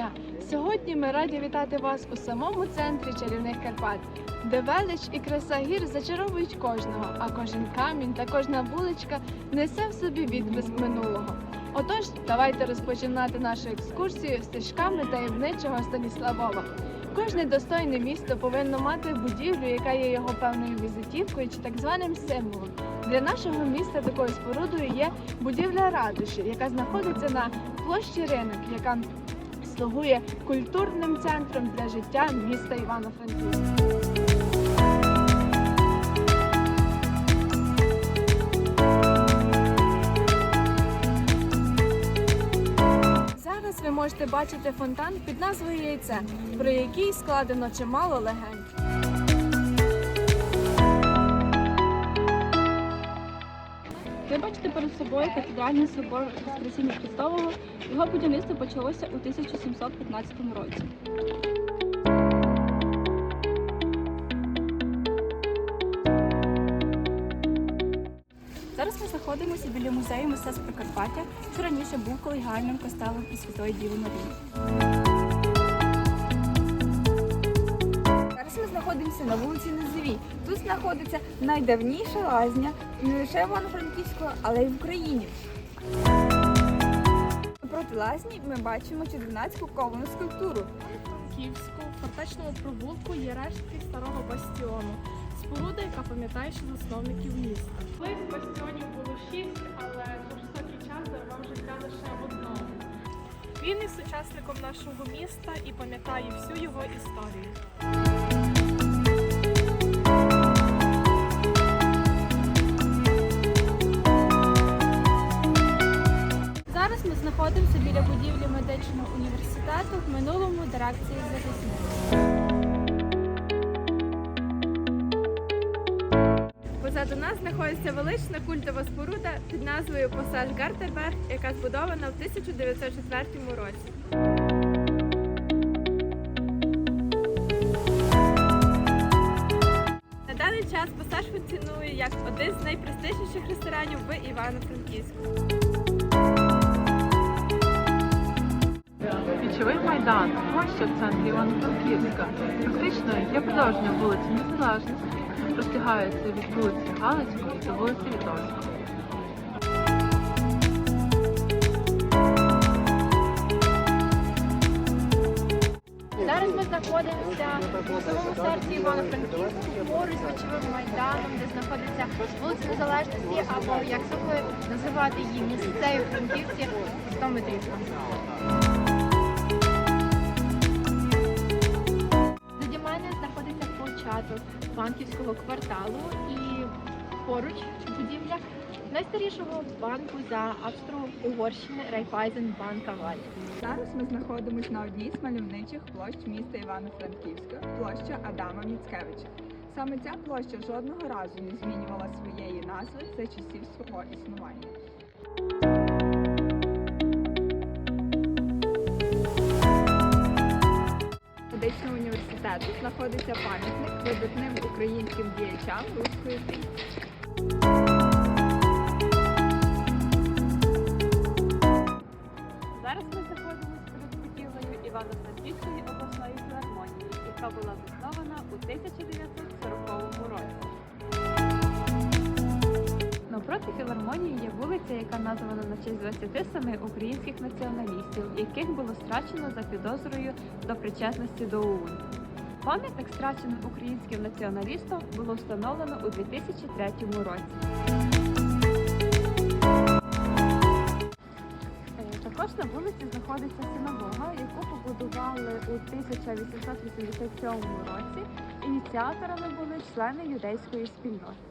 Дня! Сьогодні ми раді вітати вас у самому центрі чарівних Карпат, де велич і краса гір зачаровують кожного, а кожен камінь та кожна вуличка несе в собі відблиск минулого. Отож, давайте розпочинати нашу екскурсію стежками таємничого Станіславова. Кожне достойне місто повинно мати будівлю, яка є його певною візитівкою чи так званим символом. Для нашого міста такою спорудою є будівля ратуші, яка знаходиться на площі ринок, яка слугує культурним центром для життя міста Івано-Франківська. Зараз ви можете бачити фонтан під назвою Яйце, про який складено чимало легенд. Ви бачите перед собою катедральний собор Воскресіння Христового. Його будівництво почалося у 1715 році. Зараз ми знаходимося біля музею мистецтв Прикарпаття, що раніше був колегіальним костелом і Святої Діви Марії. Зараз ми знаходимося на вулиці. Тут знаходиться найдавніша лазня не лише в Івано-Франківську, але й в Україні. Проти лазні ми бачимо чудернацьку ковану скульптуру. Київську фортечному провулку є рештки старого бастіону. Споруда, яка пам'ятає ще засновників міста. Колись бастіонів було шість, але жорстокий час дарував життя лише одному. Він є сучасником нашого міста і пам'ятає всю його історію. Знаходимося біля будівлі медичного університету в минулому дирекції захисників. Позаду нас знаходиться велична культова споруда під назвою Пасаж Гартерберг, яка збудована в 1904 році. На даний час пасаж функціонує як один з найпрестижніших ресторанів в Івано-Франківську. Майдан, площа в центрі Івано-Франківська, фактично є продовженням вулиці Незалежності, розтягається від вулиці Галицької до вулиці Вітовської. Зараз ми знаходимося у самому серці Івано-Франківську, поруч з Вечовим майданом, де знаходиться вулиця Незалежності, або як звикли називати її місцеві франківці 100 метрів. Початок банківського кварталу і поруч будівля найстарішого банку за Австро-Угорщини Райфайзенбанка Валь. Зараз ми знаходимося на одній з мальовничих площ міста Івано-Франківська, площа Адама Міцкевича. Саме ця площа жодного разу не змінювала своєї назви за часів свого існування. Університету знаходиться пам'ятник видатним українським діячам руської трійці. Зараз ми знаходимося перед будівлею Івано-Франківської обласної філармонії, яка була заснована у 1940 році. Навпроти філармонії є вулиця, яка названа на честь 27 українських націоналістів, яких було страчено за підозрою до причетності до ОУН. Пам'ятник страченим українським націоналістам було встановлено у 2003 році. Е, Також на вулиці знаходиться синагога, яку побудували у 1887 році. Ініціаторами були члени юдейської спільноти.